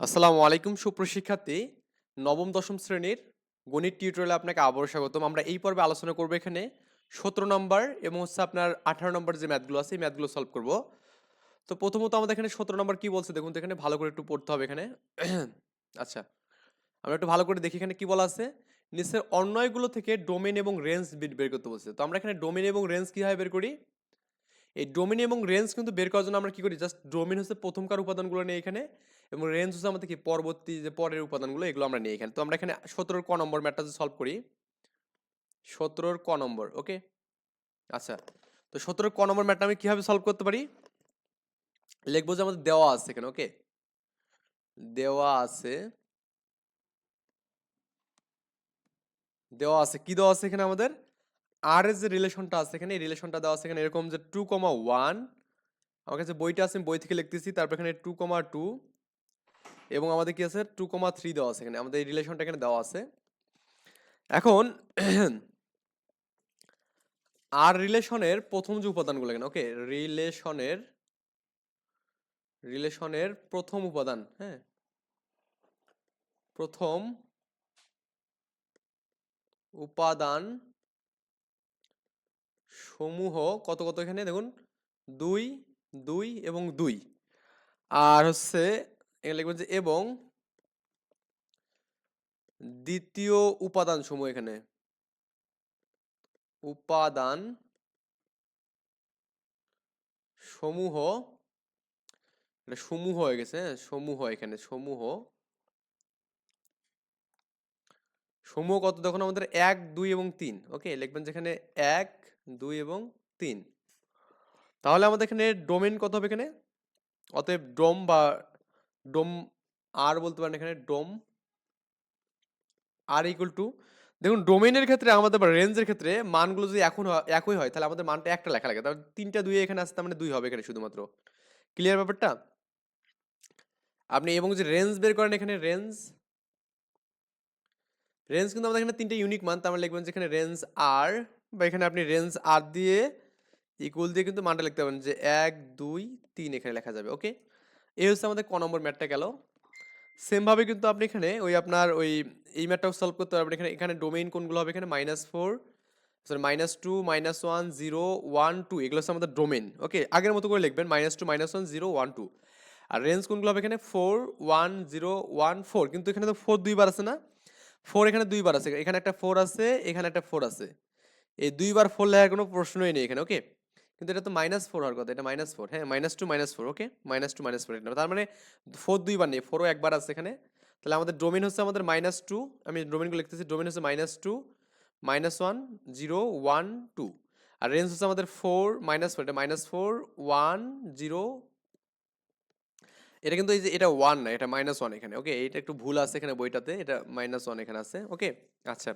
আসসালামু আলাইকুম, সুপ্রশিক্ষার্থী। নবম, দশম শ্রেণির গণিত টিউটোরিয়ালে আপনাকে আবারও স্বাগতম। আমরা এই পর্বে আলোচনা করব এখানে সতেরো নম্বর এবং হচ্ছে আপনার আঠারো নম্বর যে ম্যাথগুলো আছে, এই ম্যাথগুলো সলভ করব। তো প্রথমত আমাদের এখানে সতেরো নম্বর কি বলছে দেখুন তো এখানে ভালো করে একটু পড়তে হবে এখানে। আচ্ছা আমরা একটু ভালো করে দেখি এখানে কি বলা আছে। নিচের অন্যয়গুলো থেকে ডোমেন এবং রেঞ্জ বের করতে বলছে। তো আমরা এখানে ডোমেন এবং রেঞ্জ কীভাবে বের করি? এই ডোমেন এবং রেঞ্জ কিন্তু বের করার জন্য আমরা কী করি? জাস্ট ডোমেন হচ্ছে প্রথমকার উপাদানগুলো নিয়ে এখানে এবং রেঞ্জ হচ্ছে আমাদের কি পরবর্তী যে পরের উপাদানগুলো, এগুলো আমরা নিই এখানে। তো আমরা এখানে সতেরোর ক নম্বর ম্যাটটা সলভ করি। সতেরোর ক নম্বর ওকে আচ্ছা তো সতেরোর ক নম্বর ম্যাটটা আমি কীভাবে সলভ করতে পারি? লিখব যে আমাদের দেওয়া আছে এখানে ওকে দেওয়া আছে দেওয়া আছে, কি দেওয়া আছে এখানে আমাদের? আর এর যে রিলেশনটা আছে এখানে, এই রিলেশনটা দেওয়া আছে এখানে, এরকম যে টু কমা ওয়ান আমার কাছে বইটা আছে বই থেকে লিখতেছি, তারপর এখানে টু কমা টু এবং আমাদের কি আছে? টু কমা থ্রি দেওয়া আছে এখানে। আমাদের এই রিলেশনটা এখানে দেওয়া আছে। এখন আর রিলেশনের প্রথম যে উপাদানগুলো এখানে ওকে রিলেশনের রিলেশনের প্রথম উপাদান হ্যাঁ? প্রথম উপাদান সমূহ কত কত এখানে? দেখুন, দুই দুই এবং দুই। আর হচ্ছে লিখবেন যে, এবং দ্বিতীয় উপাদান সমূহ এখানে। উপাদান সমূহ এটা সমূহ হয়ে গেছে হ্যাঁ? সমূহ এখানে, সমূহ। সমূহ কত? তখন আমাদের এক, দুই এবং তিন, ওকে? লিখবেন যেখানে এক, দুই এবং তিন। তাহলে আমাদের এখানে ডোমেন কত হবে এখানে? অতএব ডোম বা ডোম আর বলতে পারেন এখানে ডোম। আর ইকুয়াল টু দেখুন ডোমেনের ক্ষেত্রে আমাদের রেঞ্জের ক্ষেত্রে মানগুলো যদি এখন একই হয়, তাহলে আমাদের মানটা একটা লেখা লাগে। তাহলে তিনটা দুই এখানে আসতে মানে দুই হবে এখানে শুধুমাত্র। ক্লিয়ার ব্যাপারটা? আপনি এবং যে রেঞ্জ বের করেন এখানে রেঞ্জ রেঞ্জ কিন্তু আমাদের এখানে তিনটে ইউনিক মান, তার মানে লিখবেন যেখানে রেঞ্জ আর বা এখানে আপনি রেঞ্জ আর দিয়ে ইকুয়াল দিয়ে কিন্তু মানটা লিখতে পারেন যে এক, দুই, তিন এখানে লেখা যাবে ওকে এই হচ্ছে আমাদের ক নম্বর ম্যাটটা গেল। সেমভাবে কিন্তু আপনি এখানে ওই আপনার ওই, এই ম্যাটটাও সলভ করতে পারবেন। এখানে এখানে ডোমেইন কোনগুলো হবে? এখানে minus four sorry minus two minus one zero one two এগুলো হচ্ছে আমাদের ডোমেন ওকে আগের মতো করে লিখবেন minus two minus one zero one two আর রেঞ্জ কোনগুলো হবে এখানে? Four one zero one four কিন্তু এখানে তো ফোর দুইবার আছে না? ফোর এখানে দুইবার আছে। এখানে একটা ফোর আছে, এখানে একটা ফোর আছে। এই দুইবার ফোর লেখার কোনো প্রশ্নই নেই এখানে ওকে কিন্তু এটা তো মাইনাস ফোর হওয়ার কথা, এটা মাইনাস ফোর হ্যাঁ minus two minus four okay minus two minus four তার মানে ফোর দুইবার নেই ফোরও একবার আছে এখানে। তাহলে আমাদের ডোমেন হচ্ছে আমাদের মাইনাস টু আমি ডোমেনগুলো লিখতেছি ডোমেন হচ্ছে minus two minus one zero one two আর রেঞ্জ হচ্ছে আমাদের ফোর মাইনাস ফোর এটা মাইনাস ফোর ওয়ান জিরো এটা কিন্তু এই যে, এটা ওয়ান না, এটা মাইনাস ওয়ান এখানে ওকে এটা একটু ভুল আছে এখানে বইটাতে, এটা মাইনাস ওয়ান এখানে আছে ওকে আচ্ছা।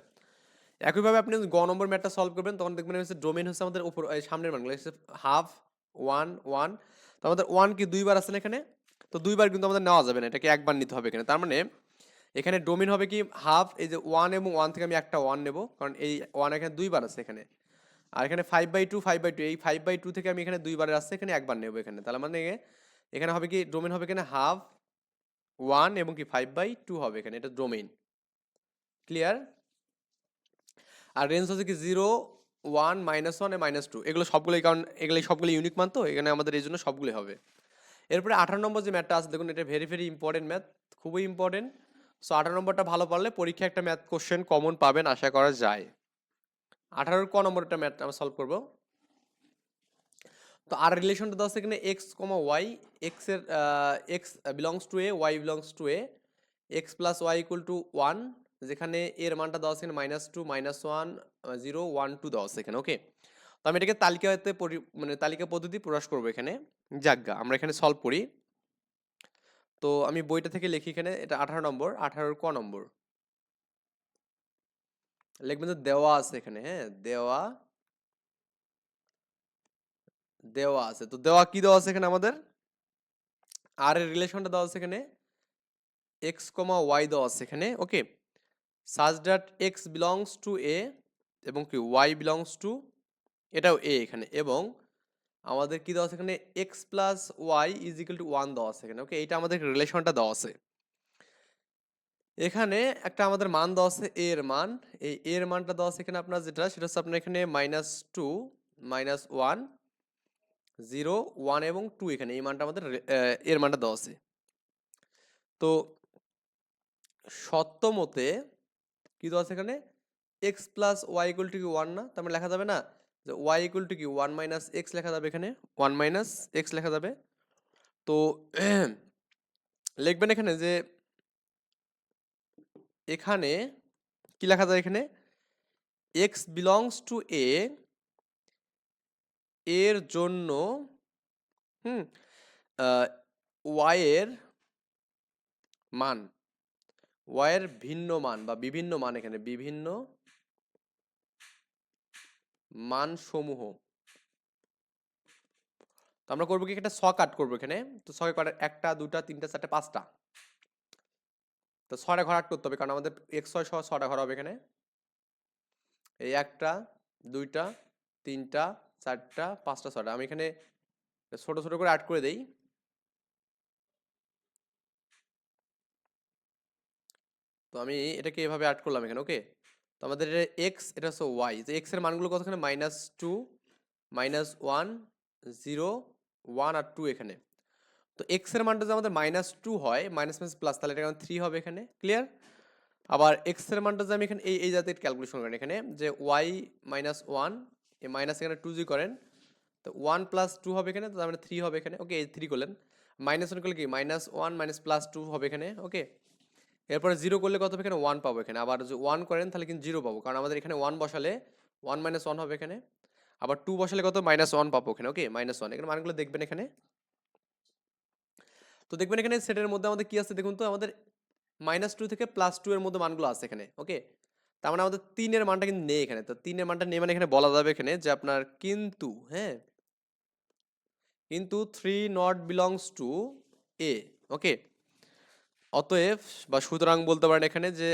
একইভাবে আপনি গ নম্বর ম্যাটটা সলভ করবেন, তখন দেখবেন হচ্ছে ডোমেন হচ্ছে আমাদের উপর সামনের মানগুলো হচ্ছে হাফ, ওয়ান ওয়ান, তো আমাদের ওয়ান কি দুইবার আছে না এখানে? তো দুইবার কিন্তু আমাদের নেওয়া যাবে না, এটাকে একবার নিতে হবে এখানে। তার মানে এখানে ডোমেন হবে কি হাফ, এই যে ওয়ান এবং ওয়ান থেকে আমি একটা ওয়ান নেব, কারণ এই ওয়ান এখানে দুইবার আছে এখানে। আর এখানে five by two five by two এই ফাইভ বাই টু থেকে আমি এখানে দুইবার আসছে এখানে একবার নেব এখানে। তাহলে মানে এখানে হবে কি ডোমেন হবে এখানে হাফ, ওয়ান এবং কি ফাইভ বাই টু হবে এখানে, এটা ডোমেন ক্লিয়ার আর রেঞ্জ হচ্ছে কি zero one minus one minus two এগুলো সবগুলোই কারণ এগুলো সবগুলো ইউনিক মান তো, এখানে আমাদের এই জন্য সবগুলোই হবে। এরপরে আঠারো নম্বর যে ম্যাথটা আছে, দেখুন, এটা ভেরি ভেরি ইম্পর্টেন্ট ম্যাথ খুবই ইম্পর্টেন্ট সো আঠারো নম্বরটা ভালো পারলে পরীক্ষা একটা ম্যাথ কোশ্চেন কমন পাবেন, আশা করা যায়। আঠারোর ক নম্বরটা ম্যাথ আমরা সলভ করব। তো, আর রিলেশনটা দেওয়া আছে এখানে এক্স কমা ওয়াই এক্সের x belongs to A y belongs to A x plus y equal to one যেখানে এর মানটা দেওয়া আছে minus two minus one zero one two দেওয়া আছে এখানে ওকে তো আমি এটাকে তালিকাতে মানে তালিকা পদ্ধতি প্রকাশ করব এখানে। যাজ্ঞা আমরা এখানে সলভ করি। তো আমি বইটা থেকে লিখি এখানে, এটা আঠারো নম্বর, আঠারোর ক নম্বর? লিখবেন তো দেওয়া আছে এখানে হ্যাঁ দেওয়া দেওয়া আছে। তো দেওয়া কি দেওয়া আছে এখানে আমাদের? আর এর রিলেশনটা দেওয়া আছে এখানে এক্স কমা ওয়াই দেওয়া আছে এখানে okay such that x belongs to A এবং কি ওয়াই বিলংস টু এটাও এ এখানে এবং আমাদের কি দেওয়া আছে এখানে? X plus y is equal to one দেওয়া আছে এখানে ওকে এইটা আমাদের রিলেশনটা দেওয়া আছে। এখানে একটা আমাদের মান দেওয়া আছে, a এর মান। এই a এর মানটা দেওয়া আছে এখানে আপনার যেটা, সেটা হচ্ছে আপনার এখানে minus two minus one zero one এবং টু এখানে। এই মানটা আমাদের এর মানটা দেওয়া আছে। তো সত্য মতে কি দেওয়া আছে এখানে? X plus y equal to কি ওয়ান না? তার মানে লেখা যাবে না যে ওয়াই ইকুয়াল টু কি ওয়ান মাইনাস এক্স লেখা যাবে এখানে? ওয়ান মাইনাস এক্স লেখা যাবে। তো লিখবেন এখানে যে এখানে কি লেখা যায় এখানে? এক্স বিলংস টু এ এর জন্য, হুম ওয়াই এর মান। ওয়াই এর ভিন্ন মান বা বিভিন্ন মান এখানে, বিভিন্ন মান সমূহ তো আমরা করব কি একটা ছ কাট করব এখানে। তো ছয় কাটার একটা, দুটা, তিনটা, চারটা, পাঁচটা। তো ছয়টা ঘর আট করতে হবে, কারণ আমাদের এক্স ছয় সহ ছটা ঘর হবে এখানে। এই একটা, দুইটা, তিনটা, চারটা, পাঁচটা ছটা আমি এখানে ছোট ছোট করে আট করে দেই। তো আমি এটাকে এভাবে অ্যাড করলাম এখানে ওকে তো আমাদের এটা এক্স এটা হচ্ছে ওয়াই তো এক্সের মানগুলো কতখানে? Minus two minus one zero one আর টু এখানে। তো এক্সের মানটা যদি আমাদের মাইনাস টু হয় মাইনাস মাইনাস প্লাস তাহলে এটা থ্রি হবে এখানে ক্লিয়ার আবার এক্সের মানটা যে আমি এখানে এই এই জাতীয় ক্যালকুলেশন করেন এখানে, যে ওয়াই মাইনাস ওয়ান এই মাইনাস এখানে টু জি করেন, তো ওয়ান প্লাস টু হবে এখানে, তো তার মানে থ্রি হবে এখানে ওকে এই থ্রি করলেন। মাইনাস ওয়ান করলে কি? Minus one minus plus two হবে এখানে ওকে এরপরে জিরো করলে কত হবে এখানে? ওয়ান পাবো এখানে। আবার যদি ওয়ান করেন, তাহলে কিন্তু জিরো পাবো। কারণ আমাদের এখানে ওয়ান বসালে ওয়ান মাইনাস ওয়ান হবে এখানে। আবার টু বসালে কত? মাইনাস ওয়ান পাবো এখানে। ওকে মাইনাস ওয়ান এখানে মানগুলো দেখবেন এখানে। তো দেখবেন এখানে সেটের মধ্যে আমাদের কি আছে দেখুন তো? আমাদের মাইনাস টু থেকে প্লাস টু এর মধ্যে মানগুলো আছে এখানে। ওকে তার মানে আমাদের তিনের মানটা কিন্তু নেই এখানে। তো তিনের মানটা নেই মানে এখানে বলা যাবে এখানে যে আপনার কিন্তু হ্যাঁ? কিন্তু three not belongs to A okay অতএব, বা সুতরাং বলতে পারেন এখানে যে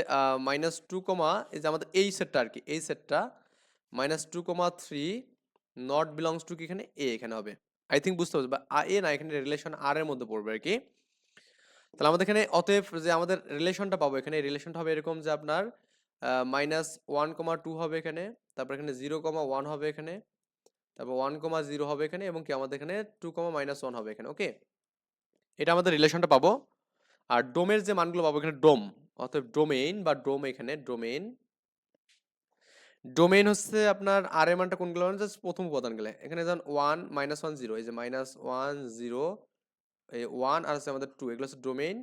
মাইনাস টু কমা এই যে আমাদের এই সেটটা আর কি, এই সেটটা minus two comma three not belongs to কি এখানে? এ এখানে হবে। আই থিঙ্ক বুঝতে পারছি, বা এ না, এখানে রিলেশন আর এর মধ্যে পড়বে আর কি। তাহলে আমাদের এখানে অতএব যে আমাদের রিলেশনটা পাবো, এখানে রিলেশনটা হবে এরকম যে আপনার মাইনাস ওয়ান কমা টু হবে এখানে, তারপর এখানে জিরো কমা ওয়ান হবে এখানে, তারপর ওয়ান কমা জিরো হবে এখানে, এবং কি আমাদের এখানে টু কমা মাইনাস ওয়ান হবে এখানে ওকে এটা আমাদের রিলেশনটা পাবো। আর ডোমের যে মানগুলো পাবো এখানে ডোম, অতএব ডোমেইন বা ডোম এখানে ডোমেইন। ডোমেইন হচ্ছে আপনার আর এর মানটা কোনগুলো মানে জাস্ট প্রথম উপাদান গেলে। এখানে যেমন ওয়ান মাইনাস ওয়ান জিরো এই যে মাইনাস ওয়ান জিরো এই ওয়ান আর হচ্ছে আমাদের টু এগুলো হচ্ছে ডোমেইন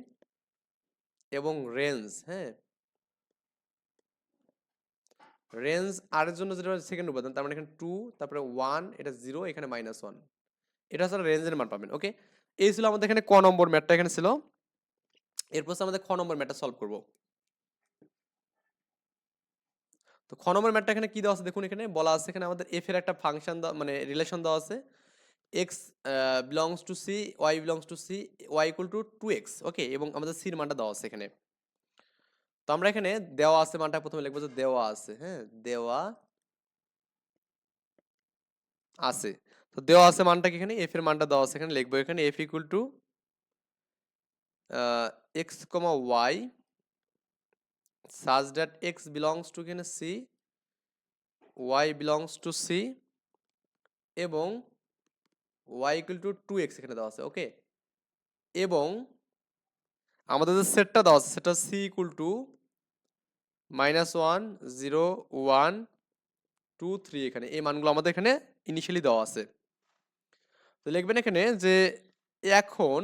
এবং রেঞ্জ হ্যাঁ? রেঞ্জ আর এর জন্য যেটা সেকেন্ড উপাদান, তার মানে এখানে টু তারপরে ওয়ান এটা জিরো এখানে মাইনাস ওয়ান এটা হচ্ছে রেঞ্জের মান পাবেন ওকে এই ছিল আমাদের এখানে ক নম্বর ম্যাটটা এখানে ছিল। এরপর আমাদের খ নম্বর ম্যাটটা সলভ করব। তো খ নম্বর ম্যাটটা এখানে কি দেওয়া আছে দেখুন এখানে? বলা আছে এখানে আমাদের এফ এর একটা ফাংশন মানে রিলেশন দেওয়া আছে। X belongs to C y belongs to C y equal to two x okay এবং আমাদের সির মানটা দেওয়া আছে এখানে। তো আমরা এখানে দেওয়া আছে মানটা প্রথমে লিখব যে দেওয়া আছে হ্যাঁ? দেওয়া আছে। তো দেওয়া আছে মানটা এখানে এফ এর মানটা দেওয়া আছে এখানে, লিখব এখানে f equal to x comma y such that x belongs to এখানে c, y belongs to c এবং y equal to 2x এখানে দেওয়া আছে ওকে এবং আমাদের যে সেটটা দেওয়া আছে, সেটা c equal to minus one zero one two three এখানে। এই মানগুলো আমাদের এখানে ইনিশিয়ালি দেওয়া আছে। তো লিখবেন এখানে যে এখন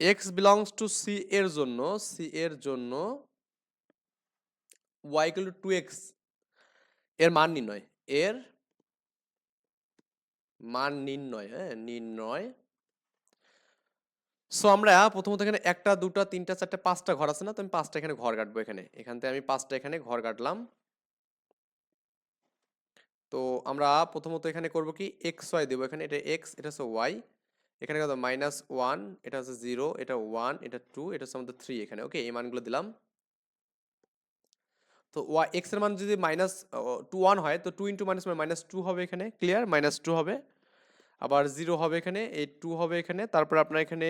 এক্স বিলংস টু সি এর জন্য সি এর জন্য ওয়াই ইকুয়াল টু টু এক্সের মান নির্ণয়। এর মান নির্ণয় হ্যাঁ নির্ণয়। সো আমরা প্রথমত এখানে একটা, দুটা, তিনটা, চারটা, পাঁচটা ঘর আছে না? তো আমি পাঁচটা এখানে ঘর কাটবো এখানে। এখান থেকে আমি পাঁচটা এখানে ঘর কাটলাম। তো আমরা প্রথমত এখানে করব কি? এক্স ওয়াই দেবো। এখানে এটা এক্স এটা হচ্ছে ওয়াই এখানে কত? মাইনাস ওয়ান এটা হচ্ছে জিরো এটা ওয়ান এটা টু এটা হচ্ছে আমাদের থ্রি এখানে ওকে এই মানগুলো দিলাম। তো ওয়াই এক্সের মান যদি মাইনাস টু ওয়ান হয়, তো two into minus minus two হবে এখানে ক্লিয়ার মাইনাস টু হবে। আবার জিরো হবে এখানে, এই টু হবে এখানে, তারপর আপনার এখানে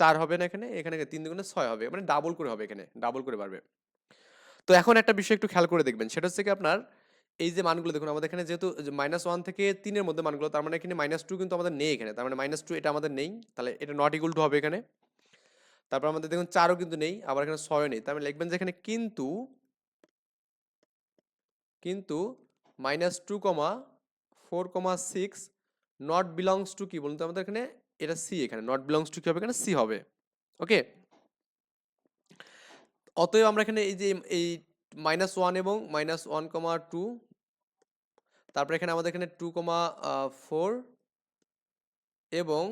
চার হবে না এখানে এখানে তিন দুগুণে ছয় হবে মানে ডাবল করে হবে এখানে ডাবল করে পারবে তো এখন একটা বিষয় একটু খেয়াল করে দেখবেন, সেটা হচ্ছে কি আপনার এই যে মানগুলো দেখুন, আমাদের এখানে যেহেতু মাইনাস ওয়ান থেকে তিনের মধ্যে মানগুলো, তার মানে এখানে মাইনাস টু কিন্তু আমাদের নেই এখানে। তার মানে মাইনাস টু এটা আমাদের নেই। তাহলে এটা নট ইকুয়াল টু হবে এখানে। তারপর আমাদের দেখুন চারও কিন্তু নেই, আবার এখানে ছয়ও নেই। তার মানে লিখবেন যে এখানে কিন্তু কিন্তু minus two comma four comma six not belongs to কি বলুন তো আমাদের এখানে? এটা সি এখানে। নট বিলংস টু কি হবে? এখানে সি হবে। ওকে অতএব আমরা এখানে এই যে এই মাইনাস ওয়ান এবং মাইনাস ওয়ান কমা টু তারপরে এখানে আমাদের এখানে টু কমা ফোর এবং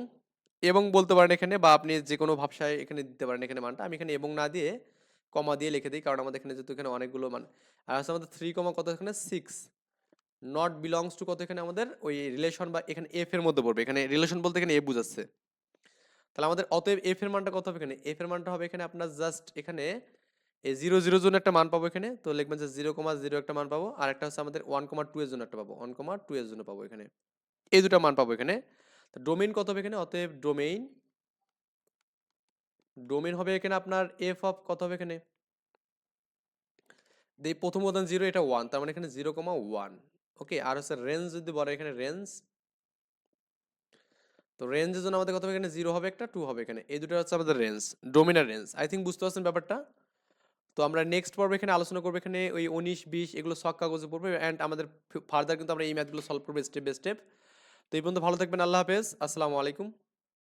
এবং বলতে পারেন এখানে বা আপনি যে কোনো ভাবসায় এখানে দিতে পারেন এখানে মানটা। আমি এখানে এবং না দিয়ে কমা দিয়ে লিখে দিই কারণ আমাদের এখানে যেহেতু এখানে অনেকগুলো মান। আর হচ্ছে আমাদের থ্রি কমা কত এখানে? সিক্স নট বিলংস টু কত এখানে আমাদের? ওই রিলেশন বা এখানে এফ এর মধ্যে পড়বে। এখানে রিলেশন বলতে এখানে এ বুঝাচ্ছে। তাহলে আমাদের অতএব এফ এর মানটা কত হবে এখানে? এফ এর মানটা হবে এখানে আপনার জাস্ট এখানে এই জিরো জিরোর জন্য একটা মান পাবো এখানে। তো লিখবেন যে জিরো কমা জিরো একটা মান পাবো, আর একটা হচ্ছে আমাদের ওয়ান কমা টু এর জন্য একটা পাবো। ওয়ান কমা টু এর জন্য পাবো এখানে। এই দুটো মান পাবো এখানে। তো ডোমেইন কত হবে এখানে? অতএব ডোমেইন ডোমেইন হবে এখানে আপনার এফ অফ কত হবে এখানে? এই প্রথম উদাহরণ জিরো এটা ওয়ান তার মানে এখানে জিরো কমা ওয়ান ওকে আর হচ্ছে রেঞ্জ যদি বলে এখানে রেঞ্জ তো রেঞ্জের জন্য আমাদের কত হবে এখানে? জিরো হবে একটা টু হবে এখানে। এই দুটো হচ্ছে আমাদের range domain range I think বুঝতে পারছেন ব্যাপারটা? তো আমরা নেক্সট পর্ব এখানে আলোচনা করব, এখানে ওই উনিশ, বিশ এগুলো সব কাগজে পড়বে অ্যান্ড আমাদের ফার্দার কিন্তু আমরা এই ম্যাথগুলো সলভ করব স্টেপ বাই স্টেপ তো এই পর্যন্ত ভালো থাকবেন, আল্লাহ হাফেজ, আসসালামু আলাইকুম।